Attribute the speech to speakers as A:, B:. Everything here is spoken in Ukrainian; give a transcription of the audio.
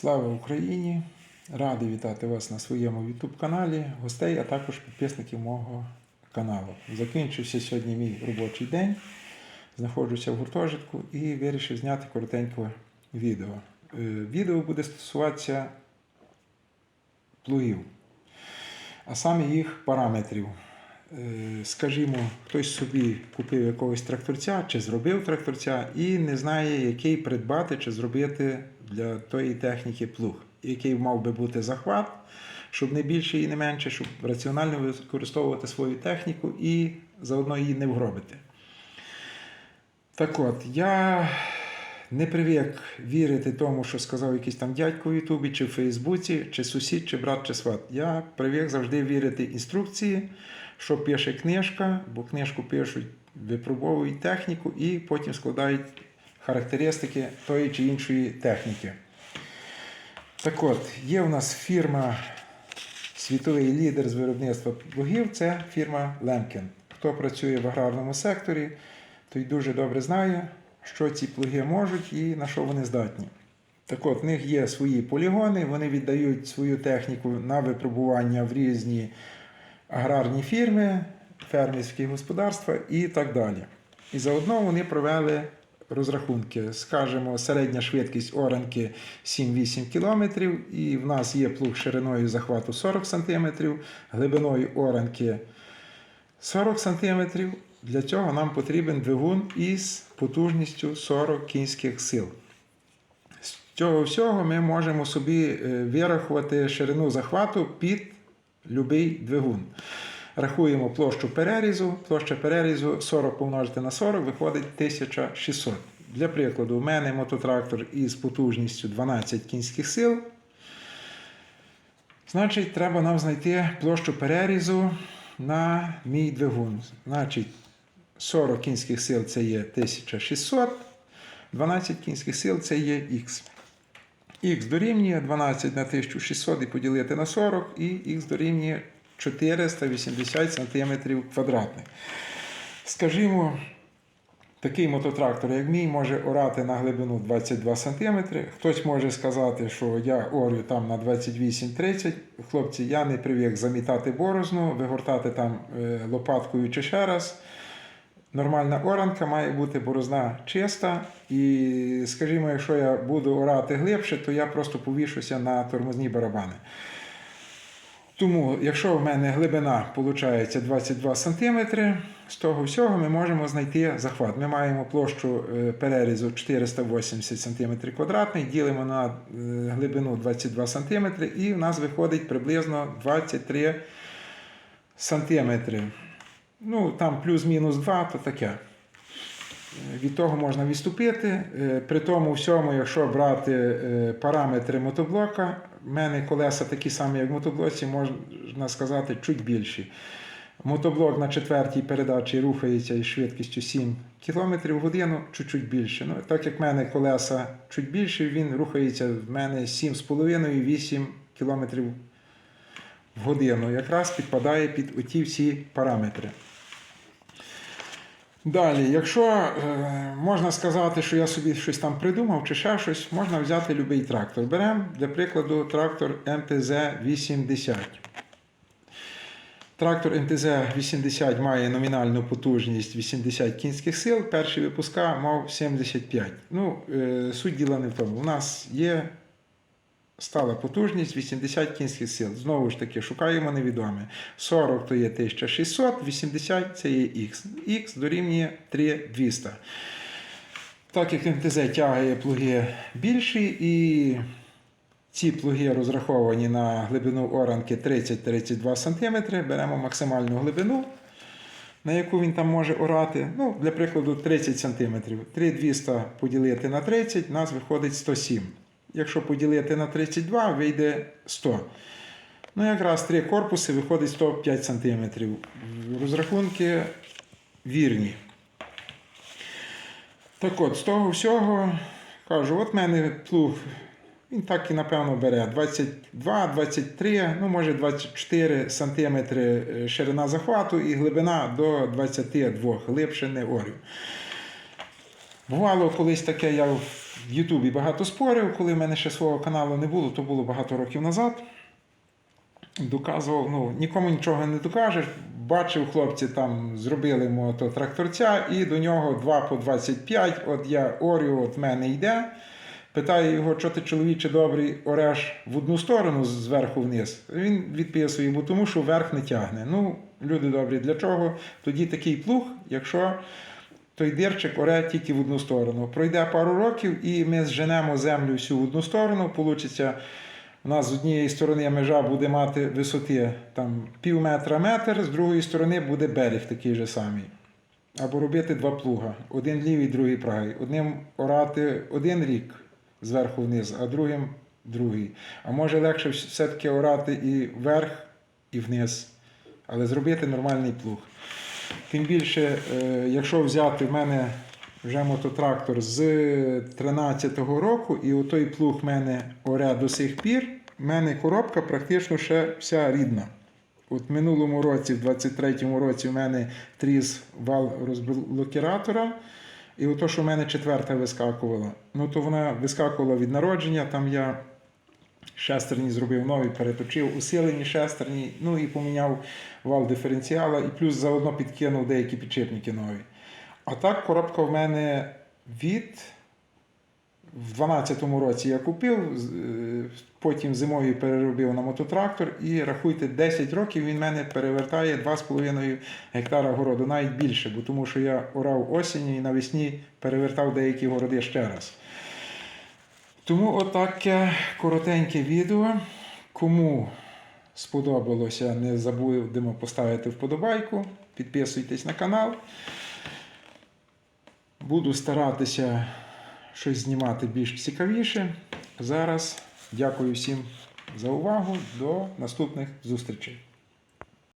A: Слава Україні! Радий вітати вас на своєму YouTube каналі, гостей, а також підписників мого каналу. Закінчився сьогодні мій робочий день. Знаходжуся в гуртожитку і вирішив зняти коротеньке відео. Е, Відео буде стосуватися плугів, а саме їх параметрів. Е, Скажімо, хтось собі купив якогось тракторця чи зробив тракторця і не знає, який придбати чи зробити для тої техніки плуг, який мав би бути захват, щоб не більше і не менше, щоб раціонально використовувати свою техніку і заодно її не вгробити. Так от, я не привик вірити тому, що сказав якийсь там дядько в Ютубі, чи в Фейсбуці, чи сусід, чи брат, чи сват. Я привик завжди вірити інструкції, що пише книжка, бо книжку пишуть, випробовують техніку і потім складають характеристики тої чи іншої техніки. Так от, є у нас фірма, світовий лідер з виробництва плугів, це фірма Lemken. Хто працює в аграрному секторі, той дуже добре знає, що ці плуги можуть і на що вони здатні. Так от, в них є свої полігони, вони віддають свою техніку на випробування в різні аграрні фірми, фермерські господарства і так далі. І заодно вони провели розрахунки. Скажемо, середня швидкість оранки 7-8 км, і в нас є плуг шириною захвату 40 см, глибиною оранки 40 см. Для цього нам потрібен двигун із потужністю 40 кінських сил. З цього всього ми можемо собі е, вирахувати ширину захвату під будь-який двигун. Рахуємо площу перерізу. Площа перерізу 40 помножити на 40 виходить 1600. Для прикладу, у мене мототрактор із потужністю 12 кінських сил. Значить, треба нам знайти площу перерізу на мій двигун. Значить, 40 кінських сил це є 1600, 12 кінських сил це є х. Х дорівнює 12 на 1600 і поділити на 40, і х дорівнює 480 см квадратних. Скажімо, такий мототрактор, як мій, може орати на глибину 22 см. Хтось може сказати, що я орю там на 28-30. Хлопці, я не привик замітати борозну, вигортати там е, лопаткою чи ще раз. Нормальна оранка має бути борозна чиста. І, скажімо, якщо я буду орати глибше, то я просто повішуся на тормозні барабани. Тому, якщо в мене глибина виходить 22 см, з того всього ми можемо знайти захват. Ми маємо площу е, перерізу 480 см квадратний, ділимо на е, глибину 22 см, і в нас виходить приблизно 23 см. Ну, там плюс-мінус 2, то таке. Е, Від того можна відступити. Е, При тому всьому, якщо брати е, параметри мотоблока, в мене колеса такі самі, як в мотоблоці, можна сказати, чуть більші. Мотоблок на четвертій передачі рухається із швидкістю 7 км в годину, чуть-чуть більше. Ну, так як в мене колеса чуть більше, він рухається в мене 7,5-8 км в годину. Якраз підпадає під оті всі параметри. Далі, якщо е, можна сказати, що я собі щось там придумав чи ще щось, можна взяти будь-який трактор. Беремо, для прикладу, трактор МТЗ-80. Трактор МТЗ-80 має номінальну потужність 80 кінських сил, перший випуска мав 75. Ну, е, суть діла не в тому. У нас є стала потужність 80 кінських сил. Знову ж таки, шукаємо невідоме. 40 то є 1600, 80 це є Х. Х дорівнює 3200. Так як МТЗ тягає плуги більші, і ці плуги розраховані на глибину оранки 30-32 см, беремо максимальну глибину, на яку він там може орати. Ну, Для прикладу, 30 см. 3200 поділити на 30, у нас виходить 107 Якщо поділити на 32, вийде 100. Ну, якраз три корпуси виходить 105 см. Розрахунки вірні. Так от, з того всього, кажу, от в мене плуг, він так і напевно бере 22-23, ну може 24 см ширина захвату і глибина до 22 глибше не орю. Бувало колись таке, я в Ютубі багато спорів, коли в мене ще свого каналу не було, то було багато років назад. Доказував, ну, нікому нічого не докажеш. Бачив, хлопці там зробили мото тракторця, і до нього 2 по 25. От я орю, от мене йде. Питаю його, що ти чоловіче добрий, ореш в одну сторону зверху вниз. Він відписує, бо тому що вверх не тягне. Ну, люди добрі, для чого? Тоді такий плуг, якщо той дирчик оре тільки в одну сторону. Пройде пару років, і ми зженемо землю всю в одну сторону. Получиться, у нас з однієї сторони межа буде мати висоти там, пів метра метр, з другої сторони буде берег такий же самий. Або робити два плуга: один лівий, другий правий. Одним орати один рік зверху вниз, а другим другий. А може легше все-таки орати і вверх, і вниз, але зробити нормальний плуг. Тим більше, е, якщо взяти в мене вже мототрактор з 13-го року, і отой плуг в мене оре до сих пір, в мене коробка практично ще вся рідна. От в минулому році, в 23-му році, в мене тріс вал розблокіратора. І ото, що в мене четверта вискакувала. Ну, то вона вискакувала від народження, там я шестерні зробив нові, переточив, усилені шестерні, ну і поміняв вал диференціала, і плюс заодно підкинув деякі підшипники нові. А так коробка в мене від. В 12-му році я купив, е, потім зимою переробив на мототрактор і рахуйте, 10 років він мене перевертає 2,5 гектара городу, навіть більше, бо тому що я орав осінню і навесні перевертав деякі городи ще раз. Тому отаке коротеньке відео. Кому сподобалося, не забудемо поставити вподобайку, підписуйтесь на канал. Буду старатися щось знімати більш цікавіше. Зараз дякую всім за увагу. До наступних зустрічей.